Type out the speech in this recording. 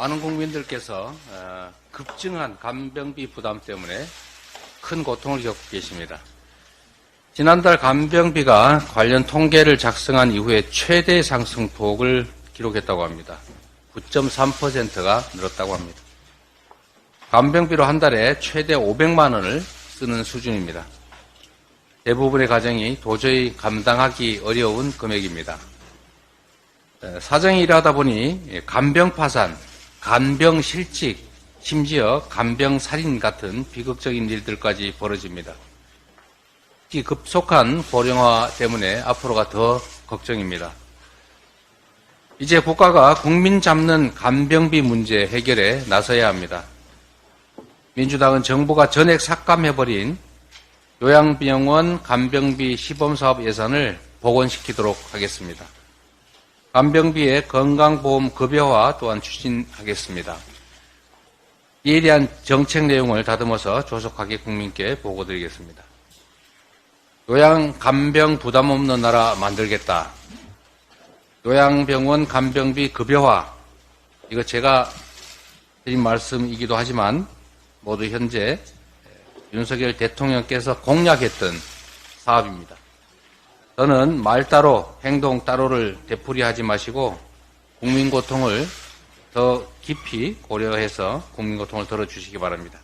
많은 국민들께서 어, 급증한 간병비 부담 때문에 큰 고통을 겪고 계십니다. 지난달 간병비가 관련 통계를 작성한 이후에 최대 상승폭을 기록했다고 합니다. 9.3%가 늘었다고 합니다. 간병비로 한 달에 최대 500만 원을 쓰는 수준입니다. 대부분의 가정이 도저히 감당하기 어려운 금액입니다. 에, 사정이 이러하다 보니 예, 간병 파산, 간병 실직, 심지어 간병 살인 같은 비극적인 일들까지 벌어집니다. 특히 급속한 고령화 때문에 앞으로가 더 걱정입니다. 이제 국가가 국민 잡는 간병비 문제 해결에 나서야 합니다. 민주당은 정부가 전액 삭감해버린 요양병원 간병비 시범사업 예산을 복원시키도록 하겠습니다. 간병비의 건강보험 급여화 또한 추진하겠습니다. 이에 대한 정책 내용을 다듬어서 조속하게 국민께 보고드리겠습니다. 요양 간병 부담 없는 나라 만들겠다. 요양병원 간병비 급여화. 이거 제가 드린 말씀이기도 하지만 모두 현재 윤석열 대통령께서 공약했던 사업입니다. 저는 말 따로 행동 따로를 되풀이하지 마시고 국민 고통을 더 깊이 고려해서 국민 고통을 덜어주시기 바랍니다.